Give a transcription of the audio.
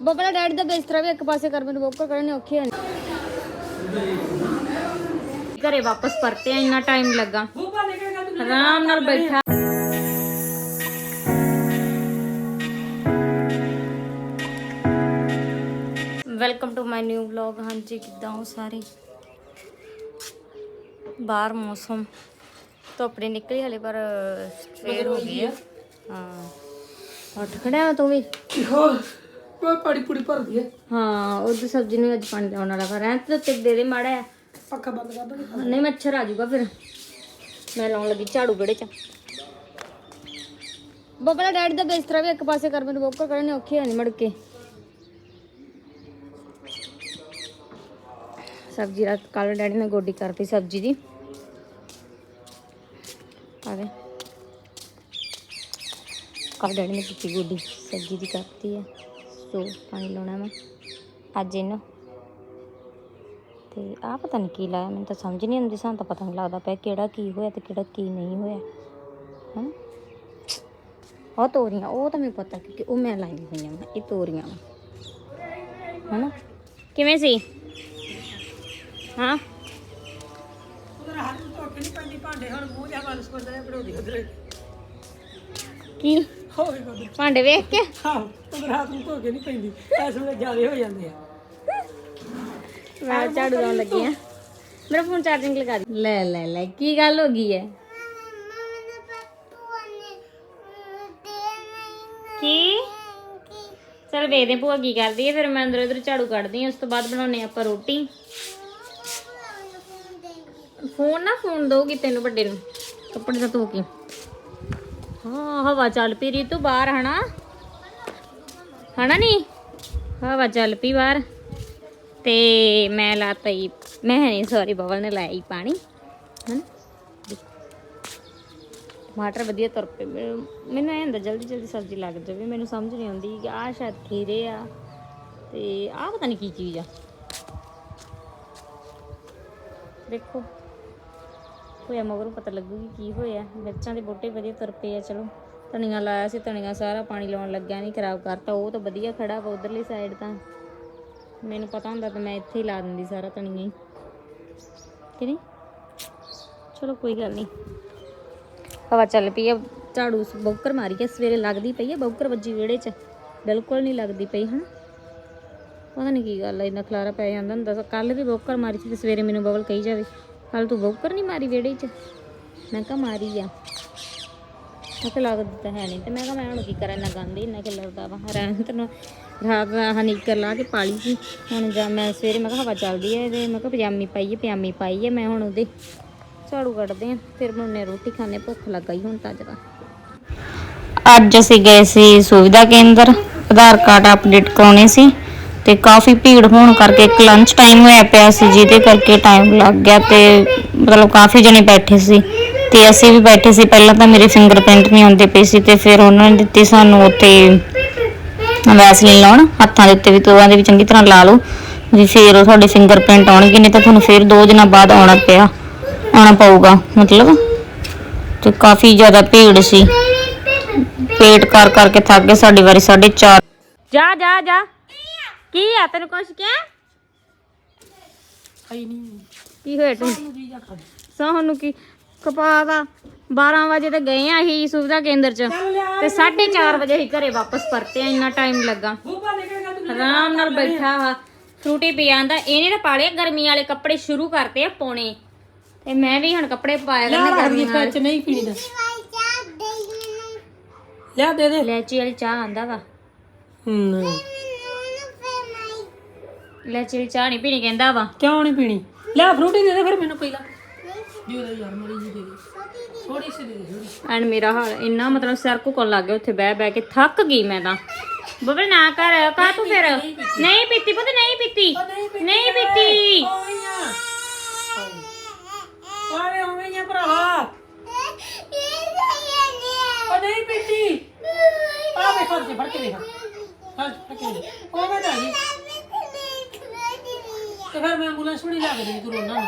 Babla daddy ਦਾ ਬਿਸਤਰਾ ਵੀ ਇੱਕ ਪਾਸੇ ਕਰ ਮੈਨੂੰ ਬੋਕਰ ਕਰਨੇ ਔਖੇ ਹਨ ਘਰੇ ਵਾਪਸ ਪਰਤੇ ਆ ਇੰਨਾ ਟਾਈਮ ਲੱਗਾ। ਆਰਾਮ ਨਾਲ ਬੈਠਾ। Welcome to my new vlog ਹਾਂਜੀ ਕਿੱਦਾਂ ਹੋ ਸਾਰੇ? ਬਾਹਰ ਮੌਸਮ ਧੁੱਪ ਨਹੀਂ ਨਿਕਲੀ ਹਲੇ ਪਰ ਸਵੇਰ ਹੋ ਗਈ ਆ। ਹਾਂ। ਉੱਠ ਖੜਿਆ ਤੂੰ ਵੀ? ਹੋਰ ਕੋਈ ਪਾੜੀ ਪੂੜੀ ਭਰਦੀ ਹੈ ਹਾਂ ਉਹਦੀ ਸਬਜ਼ੀ ਨੂੰ ਅੱਜ ਪਾਣੀ ਲਾਉਣ ਵਾਲਾ ਕਰ ਤੇ ਤੇ ਦੇ ਦੇ ਮਾੜਾ ਜਿਹਾ। ਪੱਖਾ ਬੰਦ ਕਰ ਦੋ। ਨਹੀਂ ਮੱਛਰ ਆ ਜਾਊਗਾ ਫਿਰ। ਮੈਂ ਲਾਉਣ ਲੱਗੀ ਝਾੜੂ ਵਿਹੜੇ ਚ। ਬਬਲਾ ਡੈਡੀ ਦਾ ਬਿਸਤਰਾ ਵੀ ਇੱਕ ਪਾਸੇ ਕਰ ਮੈਨੂੰ ਬੋਕਰ ਕਰਨੇ ਔਖੇ ਨਹੀਂ ਮੜ ਕੇ। ਸਬਜ਼ੀ ਰਾਤ ਕੱਲ ਡੈਡੀ ਨੇ ਗੋਡੀ ਕਰਤੀ ਸਬਜ਼ੀ ਦੀ। ਆ ਗਏ ਕੱਲ ਡੈਡੀ ਨੇ ਕੀਤੀ ਗੋਡੀ ਸਬਜ਼ੀ ਦੀ ਕਰਤੀ ਹੈ ਸੋ ਪਾਣੀ ਲਾਉਣਾ ਮੈਂ ਅੱਜ ਇਹਨੂੰ। ਤੇ ਆ ਪਤਾ ਨਹੀਂ ਕੀ ਲਾਇਆ ਮੈਨੂੰ ਤਾਂ ਸਮਝ ਨਹੀਂ ਆਉਂਦੀ ਸਾਨੂੰ ਤਾਂ ਪਤਾ ਨਹੀਂ ਲੱਗਦਾ ਪਿਆ ਕਿਹੜਾ ਕੀ ਹੋਇਆ ਤੇ ਕਿਹੜਾ ਕੀ ਨਹੀਂ ਹੋਇਆ। ਹਾਂ ਉਹ ਤੋਰੀਆਂ ਉਹ ਤਾਂ ਮੈਨੂੰ ਪਤਾ ਕਿ ਉਹ ਮੈਂ ਲਾਈਆਂ ਹੋਈਆਂ ਵਾ ਇਹ ਤੋਰੀਆਂ ਵਾ। ਹਨਾ? ਕਿਵੇਂ ਸੀ? ਹਾਂ? ਕੇ? ਹੋਏ ਉਧਰ ਭਾਂਡੇ ਵੇਖ ਕੇ? ਹਾਂ ਉਧਰ ਹੱਥ ਨੂੰ ਧੋ ਕੇ ਨਹੀਂ ਪੈਂਦੀ। ਇਸ ਵੇਲੇ ਜ਼ਿਆਦੇ ਹੋ ਜਾਂਦੇ ਆ। ਮੈਂ ਝਾੜੂ ਲਾਉਣ ਲੱਗੀ ਆ ਮੇਰਾ ਫੋਨ ਚਾਰਜਿੰਗ ਲਗਾ ਦੇ। ਲੈ ਲੈ ਲੈ ਕੀ ਗੱਲ ਹੋ ਗਈ ਹੈ ਕੀ? ਚਲ ਵੇਖਦੇ ਭੂਆ ਕੀ ਕਰਦੀ ਹੈ ਫਿਰ ਮੈਂ ਅੰਦਰ ਉਧਰ ਝਾੜੂ ਕੱਢਦੀ ਹਾਂ ਉਸ ਤੋਂ ਬਾਅਦ ਬਣਾਉਣੇ ਆਪਾਂ ਰੋਟੀ। ਫੋਨ ਨਾ ਫੋਨ ਦੋਗੀ ਤੈਨੂੰ ਵੱਡੇ ਨੂੰ। ਕੱਪੜੇ ਤਾਂ ਧੋ ਕੇ। ਹਾਂ, ਹਵਾ ਚੱਲ ਪਈ ਰੀ ਬਾਹਰ, ਹਨਾ? ਹਨਾ ਨਹੀਂ ਹਵਾ ਚੱਲ ਪਈ ਬਾਹਰ। ਤੇ ਮੈਂ ਲਾਤਾ ਮੈਂ ਨਹੀਂ ਸੌਰੀ ਬਵਲ ਨੇ ਲਾਇਆ ਪਾਣੀ। ਹਨ? ਟਮਾਟਰ ਵਧੀਆ ਤੁਰ ਪਏ। ਮੈਨੂੰ ਮੈਨੂੰ ਐਂ ਹੁੰਦਾ, ਜਲਦੀ ਜਲਦੀ ਸਬਜ਼ੀ ਲੱਗ ਜਾਵੇ। ਮੈਨੂੰ ਸਮਝ ਨਹੀਂ ਆਉਂਦੀ ਕਿ ਆਹ ਸ਼ਾਇਦ ਖੀਰੇ ਆ। ਤੇ ਆਹ ਪਤਾ ਨਹੀਂ ਕੀ ਚੀਜ਼ ਆ। ਦੇਖੋ। ਹੋਇਆ, ਮਗਰੋਂ ਪਤਾ ਲੱਗੂਗੀ ਕੀ ਹੋਇਆ। ਮਿਰਚਾਂ ਦੇ ਬੂਟੇ ਵਧੀਆ ਤੁਰ ਪਏ ਆ, ਚਲੋ। ਧਨੀਆ ਲਾਇਆ ਸੀ, ਧਨੀਆ ਸਾਰਾ ਪਾਣੀ ਲਾਉਣ ਲੱਗਿਆ ਨਹੀਂ ਖਰਾਬ ਕਰਤਾ। ਉਹ ਤਾਂ ਵਧੀਆ ਖੜਾ ਵਾ ਉਧਰਲੀ ਸਾਈਡ ਤਾਂ। ਮੈਨੂੰ ਪਤਾ ਹੁੰਦਾ ਤਾਂ ਮੈਂ ਇੱਥੇ ਹੀ ਲਾ ਦਿੰਦੀ ਸਾਰਾ ਧਨੀਆ ਹੀ। ਕਿ ਨਹੀਂ? ਚਲੋ ਕੋਈ ਗੱਲ ਨਹੀਂ। ਹਵਾ ਚੱਲ ਪਈ ਆ, ਝਾੜੂ ਬੌਕਰ ਮਾਰੀ ਆ, ਸਵੇਰੇ ਲੱਗਦੀ ਪਈ ਆ ਬੌਕਰ ਵੱਜੀ ਵਿਹੜੇ 'ਚ। ਬਿਲਕੁਲ ਨਹੀਂ ਲੱਗਦੀ ਪਈ, ਹਨ? ਪਤਾ ਨਹੀਂ ਕੀ ਗੱਲ ਆ, ਇੰਨਾ ਖਲਾਰਾ ਪੈ ਜਾਂਦਾ ਹੁੰਦਾ। ਕੱਲ ਵੀ ਬੌਕਰ ਮਾਰੀ ਸੀ ਤੇ ਸਵੇਰੇ ਮੈਨੂੰ ਬਬਲ ਕਹੀ ਜਾਵੇ। ਕੱਲ ਤੂੰ ਬੌਕਰ ਨਹੀਂ ਮਾਰੀ ਵਿਹੜੇ 'ਚ? ਮੈਂ ਕਿਹਾ ਮਾਰੀ ਆ। ਮੈਂ ਕਿਹਾ ਲੱਗਦਾ ਤਾਂ ਹੈ ਨਹੀਂ ਤੇ ਮੈਂ ਕਿਹਾ ਮੈਂ ਹੁਣ ਕੀ ਕਰਾਂ, ਇੰਨਾ ਗੰਦ ਇੰਨਾ ਕਿ ਲੱਗਦਾ ਵਾ। ਰਹਿਣ ਤੈਨੂੰ ਰਾਤ ਦਾ ਹਨੀਕਰ ਲਾ ਕੇ ਪਾਲੀ ਸੀ। ਹੁਣ ਜਾਂ ਮੈਂ ਸਵੇਰੇ ਮੈਂ ਕਿਹਾ ਹਵਾ ਚੱਲਦੀ ਹੈ ਤੇ ਮੈਂ ਕਿਹਾ ਪਜਾਮੀ ਪਾਈ ਹੈ ਪਜਾਮੀ ਪਾਈ ਹੈ ਮੈਂ ਹੁਣ ਉਹਦੇ। ਝਾੜੂ ਕੱਢਦੇ ਆ, ਫਿਰ ਬਣਾਉਣੇ ਰੋਟੀ ਖਾਣੇ, ਭੁੱਖ ਲੱਗਾ ਹੀ ਹੁਣ ਤਾਂ ਜਰਾ ਅੱਜ ਅਸੀਂ ਗਏ ਸੀ ਸੁਵਿਧਾ ਕੇਂਦਰ, ਆਧਾਰ ਕਾਰਡ ਅਪਡੇਟ ਕਰਾਉਣੇ ਸੀ। ਤੇ ਕਾਫੀ ਭੀੜ ਹੋਣ ਕਰਕੇ ਇੱਕ ਲੰਚ ਟਾਈਮ ਹੋਇਆ ਪਿਆ ਸੀ, ਜਿਹਦੇ ਕਰਕੇ ਟਾਈਮ ਲੱਗ ਗਿਆ ਤੇ ਮਤਲਬ ਕਾਫੀ ਜਣੇ ਬੈਠੇ ਸੀ ਤੇ ਅਸੀਂ ਵੀ ਬੈਠੇ ਸੀ। ਪਹਿਲਾਂ ਤਾਂ ਮੇਰੇ ਫਿੰਗਰਪ੍ਰਿੰਟ ਨਹੀਂ ਆਉਂਦੇ ਪਏ ਸੀ ਤੇ ਫਿਰ ਉਹਨਾਂ ਨੇ ਦਿੱਤੀ ਸਾਨੂੰ ਉੱਥੇ ਵੈਸਲੀਨ ਲਾਉਣ, ਹੱਥਾਂ ਦੇ ਉੱਤੇ ਵੀ ਤੋਆਂ ਦੇ ਵੀ ਚੰਗੀ ਤਰ੍ਹਾਂ ਲਾ ਲਓ ਵੀ ਫਿਰ ਤੁਹਾਡੇ ਫਿੰਗਰਪ੍ਰਿੰਟ ਆਉਣਗੇ, ਨਹੀਂ ਤਾਂ ਤੁਹਾਨੂੰ ਫਿਰ 2 ਦਿਨਾਂ ਬਾਅਦ ਆਉਣਾ ਪਿਆ, ਆਉਣਾ ਪਊਗਾ, ਮਤਲਬ। ਤੇ ਕਾਫੀ ਜ਼ਿਆਦਾ ਭੀੜ ਸੀ। ਪੇਟ ਕਰ ਕਰਕੇ ਥੱਕ ਗਏ, ਸਾਡੀ ਵਾਰੀ 4:30 ਜਾ ਜਾ ਜਾ। ਕੀ ਆ ਤੈਨੂੰ ਕੁਛ ਕਿਹਾ? ਆਈ ਨਹੀਂ ਕੀ ਹੋਇਆ ਤੂੰ ਜੀ ਜਾ ਕਰ ਸਾਨੂੰ ਕੀ? ਕਪਾ ਦਾ 12 ਵਜੇ ਤੇ ਗਏ ਆ ਅਸੀਂ ਸੁਵਿਧਾ ਕੇਂਦਰ ਚ ਤੇ 4:30 ਵਜੇ ਅਸੀਂ ਘਰੇ ਵਾਪਸ ਪਰਤੇ ਆ ਇੰਨਾ ਟਾਈਮ ਲੱਗਾ। ਬੂਬਾ ਨਿਕਲੇਗਾ ਤੂੰ ਆਰਾਮ ਨਾਲ ਬੈਠਾ ਵਾ ਫਰੂਟੀ ਪੀ ਆਂਦਾ ਇਹਨੇ ਤਾਂ ਪਾਲੇ ਗਰਮੀ ਵਾਲੇ ਕੱਪੜੇ ਸ਼ੁਰੂ ਕਰਤੇ ਆ ਪਾਉਣੇ ਤੇ ਮੈਂ ਵੀ ਹੁਣ ਕੱਪੜੇ ਪਾਇਆ ਕਰਨੇ ਗਰਮੀ ਵਿੱਚ ਨਹੀਂ ਪੀਣੀ ਦਾ ਲਿਆ ਦੇ ਦੇ। ਲੈਚੀ ਵਾਲੀ ਚਾਹ ਆਂਦਾ ਵਾ। ਹੂੰ। ਲੈਚੀ ਵਾਲੀ ਚਾਹ ਨਹੀਂ ਪੀਣੀ ਕਹਿੰਦਾ ਵਾ। ਕਿਉਂ ਨਹੀਂ ਪੀਣੀ? ਲਿਆ ਫਰੂਟੀ ਦੇ ਦੇ ਫਿਰ ਮੈਨੂੰ ਪਹਿਲਾਂ ਦੇ ਦੇ ਯਾਰ ਮੜੀ ਜੀ ਦੇ ਦੇ। ਥੋੜੀ ਸੀ ਦੇ ਦੇ ਥੋੜੀ ਐਂਡ ਮੇਰਾ ਹਾਲ ਇੰਨਾ ਮਤਲਬ ਸਿਰ ਘੁਕਣ ਲੱਗ ਗਿਆ ਉੱਥੇ ਬਹਿ ਬਹਿ ਕੇ ਥੱਕ ਗਈ ਮੈਂ ਤਾਂ। ਬਬਲ ਨਾ ਕਰ ਕਾ ਤੂੰ ਫਿਰ। ਨਹੀਂ ਪੀਤੀ। ਪੁੱਤ ਨਹੀਂ ਪੀਤੀ। ਨਹੀਂ ਪੀਤੀ ਓਈਆਂ ਓਏ ਓਈਆਂ ਭਰਾਵਾ ਉਹ ਨਹੀਂ ਪੀਤੀ। ਆ ਵੇ ਫੜ ਕੇ ਫੜ ਕੇ ਦੇਖ ਫੜ ਕੇ। ਉਹ ਮੈਂ ਤਾਂ ਨਹੀਂ। ਤੇ ਫਿਰ ਮੈਂ ਐਂਬੂਲੈਂਸ ਵੀ ਨਹੀਂ ਲੱਗਦੀ ਦੇਣੀ ਤੂੰ ਰੋਣਾ